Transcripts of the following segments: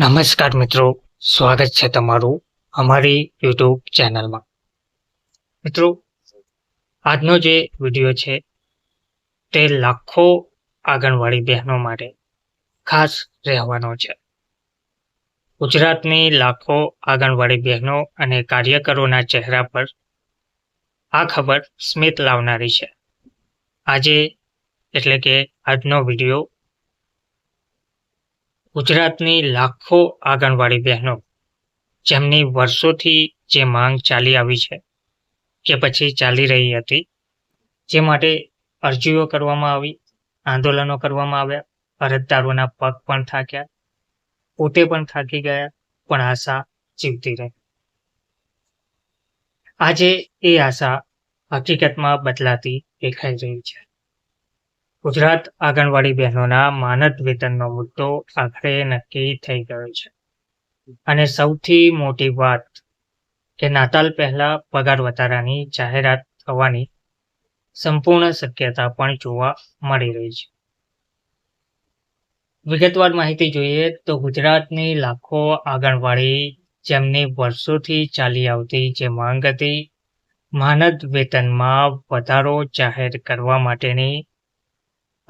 નમસ્કાર મિત્રો, સ્વાગત છે તમારું અમારી યુટ્યુબ ચેનલમાં. મિત્રો, આજનો જે વીડિયો છે તે લાખો આંગણવાડી બહેનો માટે ખાસ રહેવાનો છે. ગુજરાતની લાખો આંગણવાડી બહેનો અને કાર્યકરોના ચહેરા પર આ ખબર સ્મિત લાવનારી છે. આજે એટલે કે આજનો વીડિયો ગુજરાતની લાખો આંગણવાડી બહેનો જેમની વર્ષોથી જે માંગ ચાલી આવી છે કે પછી ચાલી રહી હતી, જે માટે અરજીઓ કરવામાં આવી, આંદોલનો કરવામાં આવ્યા, અરજદારોના પગ પણ થાક્યા, પોતે પણ થાકી ગયા, પણ આશા જીવતી રહી. આજે એ આશા હકીકતમાં બદલાતી દેખાઈ રહી છે. ગુજરાત આંગણવાડી બહેનોના માનદ વેતનનો મુદ્દો આખરે નક્કી થઈ ગયો છે. અને સૌથી મોટી વાત કે નાતાલ પહેલા પગાર વધારાની જાહેરાત થવાની સંપૂર્ણ શક્યતા પણ જોવા મળી રહી છે. વિગતવાર માહિતી જોઈએ તો ગુજરાતની લાખો આંગણવાડી જેમની વર્ષોથી ચાલી આવતી જે માંગ હતી, માનદ વેતનમાં વધારો જાહેર કરવા માટેની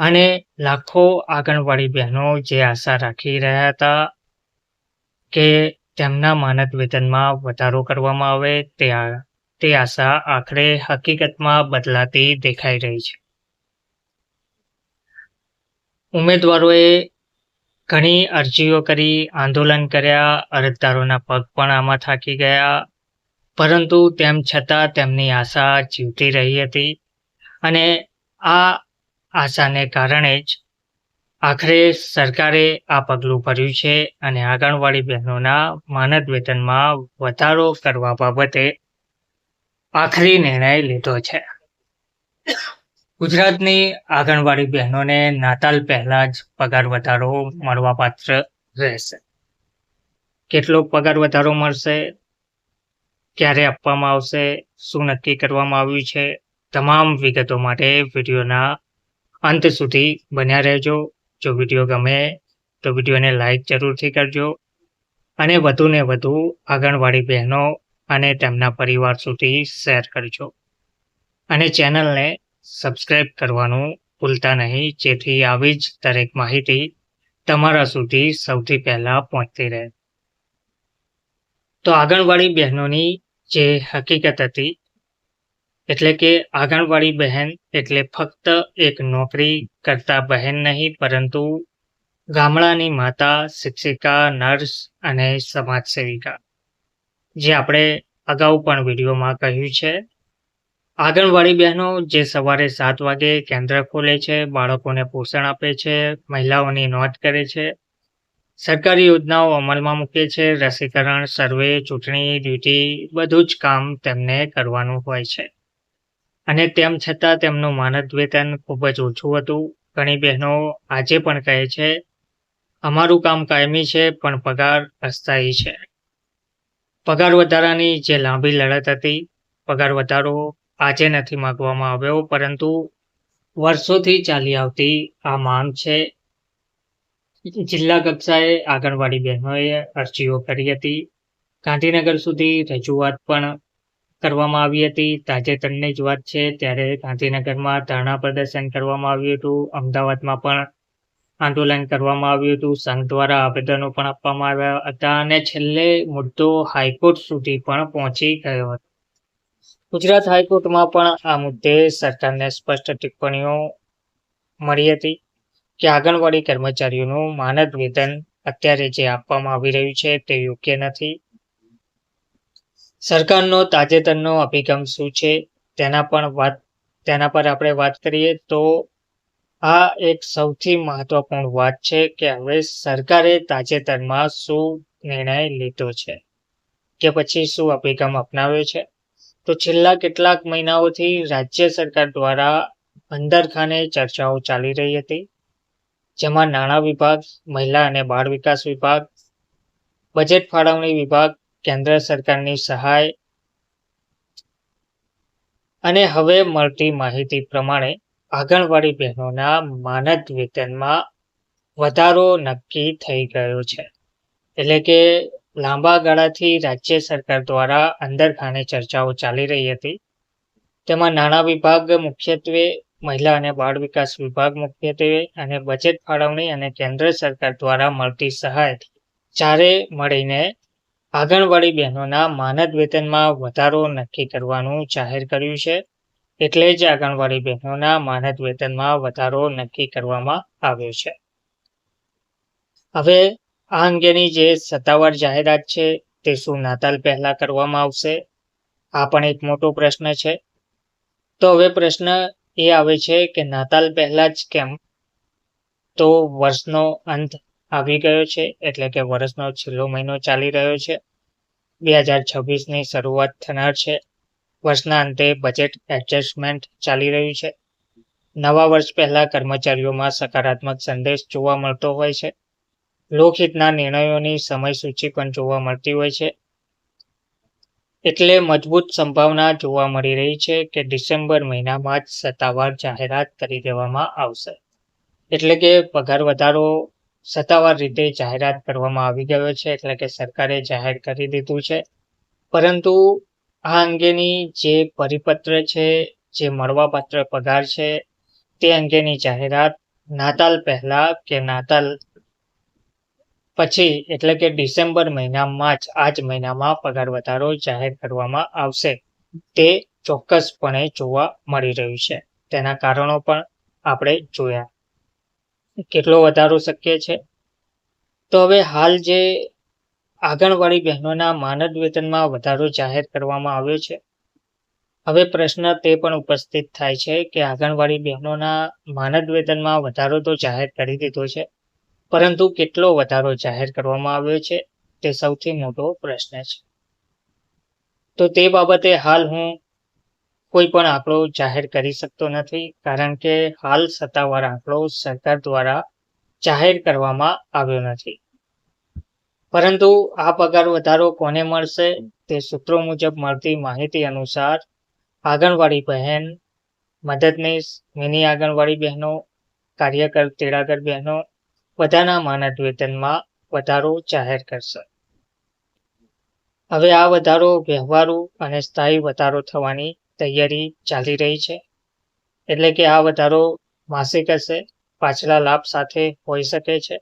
અને લાખો આંગણવાડી બહેનો જે આશા રાખી રહ્યા હતા કે તેમના માનદ વેતનમાં વધારો કરવામાં આવે, તે તે આશા આખરે હકીકતમાં બદલાતી દેખાઈ રહી છે. ઉમેદવારોએ ઘણી અરજીઓ કરી, આંદોલન કર્યા, અરજદારોના પગ પણ આમાં થાકી ગયા, પરંતુ તેમ છતાં તેમની આશા જીવતી રહી હતી અને આ આશાને કારણે જ આખરે સરકારે આ પગલું ભર્યું છે અને આંગણવાડી બહેનોના માનદ વેતનમાં વધારો કરવા બાબતે આખરી નિર્ણય લીધો છે. ગુજરાતની આંગણવાડી બહેનોને નાતાલ પહેલા જ પગાર વધારો મળવાપાત્ર રહેશે. કેટલો પગાર વધારો મળશે, ક્યારે આપવામાં આવશે, શું નક્કી કરવામાં આવ્યું છે, તમામ વિગતો માટે વિડીયોના અંત સુધી બન્યા રહેજો. જો વીડિયો ગમે તો વિડીયોને લાઈક જરૂરથી કરજો અને વધુને વધુ આંગણવાડી બહેનો અને તેમના પરિવાર સુધી શેર કરજો. અને ચેનલને સબસ્ક્રાઈબ કરવાનું ભૂલતા નહીં, જેથી આવી જ દરેક માહિતી તમારા સુધી સૌથી પહેલાં પહોંચતી રહે. તો આંગણવાડી બહેનોની જે હકીકત હતી એટલે કે આંગણવાડી બહેન એટલે ફક્ત એક નોકરી કરતા બહેન નહીં, પરંતુ ગામડાની માતા, શિક્ષિકા, નર્સ અને સમાજ સેવિકા જે આપણે અગાઉ પણ વિડીયોમાં કહ્યું છે. આંગણવાડી બહેનો જે સવારે સાત વાગે કેન્દ્ર ખોલે છે, બાળકોને પોષણ આપે છે, મહિલાઓની નોંધ કરે છે. સરકારી યોજનાઓ અમલમાં મૂકે છે, રસીકરણ, સર્વે, ચૂંટણી, ડ્યુટી, બધું જ કામ તેમને કરવાનું હોય છે. અને તેમ છતાં તેમનું માનદ વેતન ખૂબ જ ઓછું હતું. ઘણી બહેનો આજે પણ કહે છે, અમારું કામ કાયમી છે, પણ પગાર અસ્થાયી છે. પગાર વધારાની જે લાંબી લડત હતી, પગાર વધારો આજે નથી માગવામાં આવ્યો, પરંતુ વર્ષોથી ચાલી આવતી આ માંગ છે. જિલ્લા કક્ષાએ આંગણવાડી બહેનોએ અરજીઓ કરી હતી. ગાંધીનગર સુધી રજૂઆત પણ કરવામાં આવી હતી. તાજેતરની જ વાત છે, ત્યારે ગાંધીનગરમાં ધરણા પ્રદર્શન કરવામાં આવ્યું હતું. અમદાવાદમાં પણ આંદોલન કરવામાં આવ્યું હતું. સંઘ દ્વારા આવેદનો પણ આપવામાં આવ્યા હતા અને છેલ્લે મુદ્દો હાઈકોર્ટ સુધી પણ પહોંચી ગયો હતો. ગુજરાત હાઈકોર્ટમાં પણ આ મુદ્દે સરકારને સ્પષ્ટ ટિપ્પણીઓ મળી હતી કે આંગણવાડી કર્મચારીઓનું માનદ વેતન અત્યારે જે આપવામાં આવી રહ્યું છે તે યોગ્ય નથી. સરકારનો, તાજેતરનો અભિગમ શું છે? તેના પણ વાત, તેના પર આપણે વાત કરીએ તો આ એક સૌથી મહત્વપૂર્ણ વાત છે કે હવે સરકારે તાજેતરમાં શું નિર્ણય લીધો છે કે પછી શું અભિગમ અપનાવ્યો છે? તો છેલ્લા કેટલાક મહિનાઓથી રાજ્ય સરકાર દ્વારા અંદરખાને ચર્ચાઓ ચાલી રહી હતી, જેમાં નાણાં વિભાગ, મહિલા અને બાળ વિકાસ વિભાગ, બજેટ ફાળવણી વિભાગ કેન્દ્ર સરકારની સહાય અને હવે મળતી માહિતી પ્રમાણે આંગણવાડી બહેનોના માનદ વેતનમાં વધારો નક્કી થઈ ગયો છે. એટલે કે લાંબા ગાળાથી રાજ્ય સરકાર દ્વારા અંદરખાને ચર્ચાઓ ચાલી રહી હતી. તેમાં નાણાં વિભાગ મુખ્યત્વે, મહિલા અને બાળ વિકાસ વિભાગ મુખ્યત્વે અને બજેટ ફાળવણી અને કેન્દ્ર સરકાર દ્વારા મળતી સહાય ચારે મળીને આંગણવાડી બહેનોના માનદ વેતનમાં વધારો નક્કી કરવાનું જાહેર કર્યું છે. એટલે જ આંગણવાડી બહેનોના માનદ વેતનમાં વધારો નક્કી કરવામાં આવ્યો છે. હવે આ અંગેની જે સત્તાવાર જાહેરાત છે તે શું નાતાલ પહેલા કરવામાં આવશે? આ પણ એક મોટો પ્રશ્ન છે. તો હવે પ્રશ્ન એ આવે છે કે નાતાલ પહેલા જ કેમ? તો વર્ષનો અંત આવી ગયો છે, એટલે કે વર્ષનો છેલ્લો મહિનો ચાલી રહ્યો છે. બે હજાર છવ્વીસની શરૂઆત થનાર છે. વર્ષના અંતે બજેટ એડજસ્ટમેન્ટ ચાલી રહ્યું છે. નવા વર્ષ પહેલા કર્મચારીઓમાં સકારાત્મક સંદેશ જોવા મળતો હોય છે. લોકહિતના નિર્ણયોની સમયસૂચિ પણ જોવા મળતી હોય છે. એટલે મજબૂત સંભાવના જોવા મળી રહી છે કે ડિસેમ્બર મહિનામાં જ સત્તાવાર જાહેરાત કરી દેવામાં આવશે. એટલે કે પગાર વધારો સત્તાવાર રીતે જાહેરાત કરવામાં આવી ગયો છે, એટલે કે સરકારે જાહેર કરી દીધું છે. પરંતુ આ અંગેની જે પરિપત્ર છે, જે મળવાપાત્ર પગાર છે, તે અંગેની જાહેરાત નાતાલ પહેલા કે નાતાલ પછી, એટલે કે ડિસેમ્બર મહિનામાં જ આ જ મહિનામાં પગાર વધારો જાહેર કરવામાં આવશે. તે ચોક્કસપણે જોવા મળી રહ્યું છે. તેના કારણો પણ આપણે જોયા. કેટલો વધારો શક્ય છે? તો હવે હાલ જે આંગણવાડી બહેનોના માનદ વેતનમાં વધારો જાહેર કરવામાં આવ્યો છે. હવે પ્રશ્ન તે પણ ઉપસ્થિત થાય છે કે આંગણવાડી બહેનોના માનદ વેતનમાં વધારો તો જાહેર કરી દીધો છે, પરંતુ કેટલો વધારો જાહેર કરવામાં આવ્યો છે તે સૌથી મોટો પ્રશ્ન છે. તો તે બાબતે હાલ હું કોઈ પણ આંકડો જાહેર કરી શકતો નથી, કારણ કે હાલ સત્તાવાર આંકડો સરકાર દ્વારા જાહેર કરવામાં આવ્યો નથી. પરંતુ આ પગાર વધારો કોને મળશે તે સૂત્રો મુજબ મળતી માહિતી અનુસાર આંગણવાડી બહેન, મદદનીશ, મિની આંગણવાડી બહેનો, કાર્યકર, તેડાગર બહેનો બધાના માનદ વેતનમાં વધારો જાહેર કરશે. હવે આ વધારો વ્યવહારુ અને સ્થાયી વધારો થવાની તૈયારી ચાલી રહી છે. એટલે કે આ વધારો માસિક હશે, પાછલા લાભ સાથે હોઈ શકે છે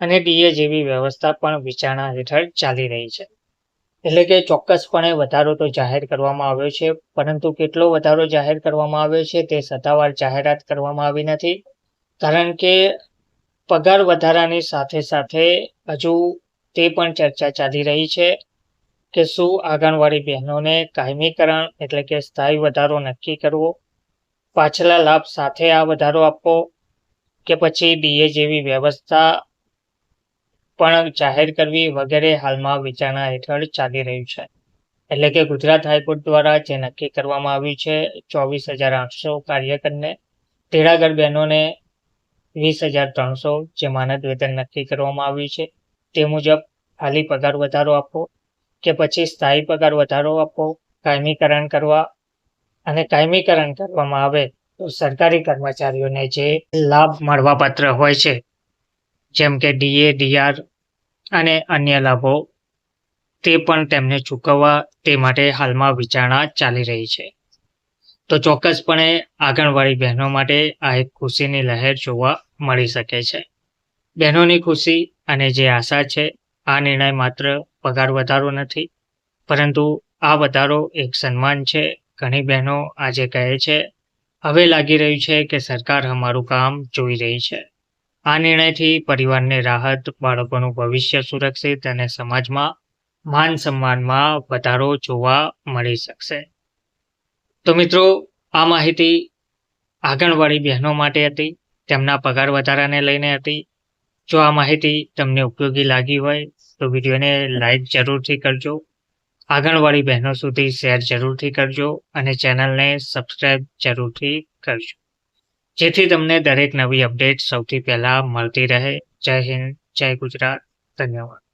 અને ડીએ જેવી વ્યવસ્થા પણ વિચારણા હેઠળ ચાલી રહી છે. એટલે કે ચોક્કસપણે વધારો તો જાહેર કરવામાં આવ્યો છે, પરંતુ કેટલો વધારો જાહેર કરવામાં આવ્યો છે તે સત્તાવાર જાહેરાત કરવામાં આવી નથી. કારણ કે પગાર વધારાની સાથે સાથે હજુ તે પણ ચર્ચા ચાલી રહી છે. કે શું આંગણવાડી બહેનોને કાયમીકરણ એટલે કે સ્થાયી વધારો નક્કી કરવો? પાછલા લાભ સાથે આ વધારો આપવો કે પછી ડીએ જેવી વ્યવસ્થા પણ જાહેર કરવી વગેરે હાલમાં વિચારણા હેઠળ ચાલી રહ્યું છે. એટલે કે ગુજરાત હાઈકોર્ટ દ્વારા જે નક્કી કરવામાં આવ્યું છે, ચોવીસ હજાર આઠસો કાર્યકરને તેડાગર બહેનોને વીસ હજાર ત્રણસો જે માનદ વેતન નક્કી કરવામાં આવ્યું છે, તે મુજબ ખાલી પગાર વધારો આપવો. કે પછી સ્થાયી પગાર વધારો આપવો, કાયમીકરણ કરવા અને કાયમીકરણ કરવામાં આવે તો સરકારી કર્મચારીઓને જે લાભ મળવાપાત્ર હોય છે, જેમ કે ડીએ, ડીઆર અને અન્ય લાભો, તે પણ તેમને ચૂકવવા તે માટે હાલમાં વિચારણા ચાલી રહી છે. તો ચોક્કસપણે આંગણવાડી બહેનો માટે આ એક ખુશીની લહેર જોવા મળી શકે છે. બહેનોની ખુશી અને જે આશા છે આ નિર્ણય માત્ર પગાર વધારો નથી, પરંતુ આ વધારો એક સન્માન છે. ઘણી બહેનો આજે કહે છે, હવે લાગી રહ્યું છે કે સરકાર અમારું કામ જોઈ રહી છે. આ નિર્ણયથી પરિવારને રાહત, બાળકોનું ભવિષ્ય સુરક્ષિત અને સમાજમાં માન સન્માનમાં વધારો જોવા મળી શકશે. તો મિત્રો, આ માહિતી આંગણવાડી બહેનો માટે હતી, તેમના પગાર વધારાને લઈને હતી. જો આ માહિતી તમને ઉપયોગી લાગી હોય તો વિડીયોને લાઈક જરૂરથી કરજો. આંગણવાડી બહેનો સુધી શેર જરૂરથી કરજો અને ચેનલને સબસ્ક્રાઈબ જરૂરથી કરજો. જેથી તમને દરેક નવી અપડેટ સૌથી પહેલાં મળતી રહે. જય હિન્દ, જય ગુજરાત. ધન્યવાદ.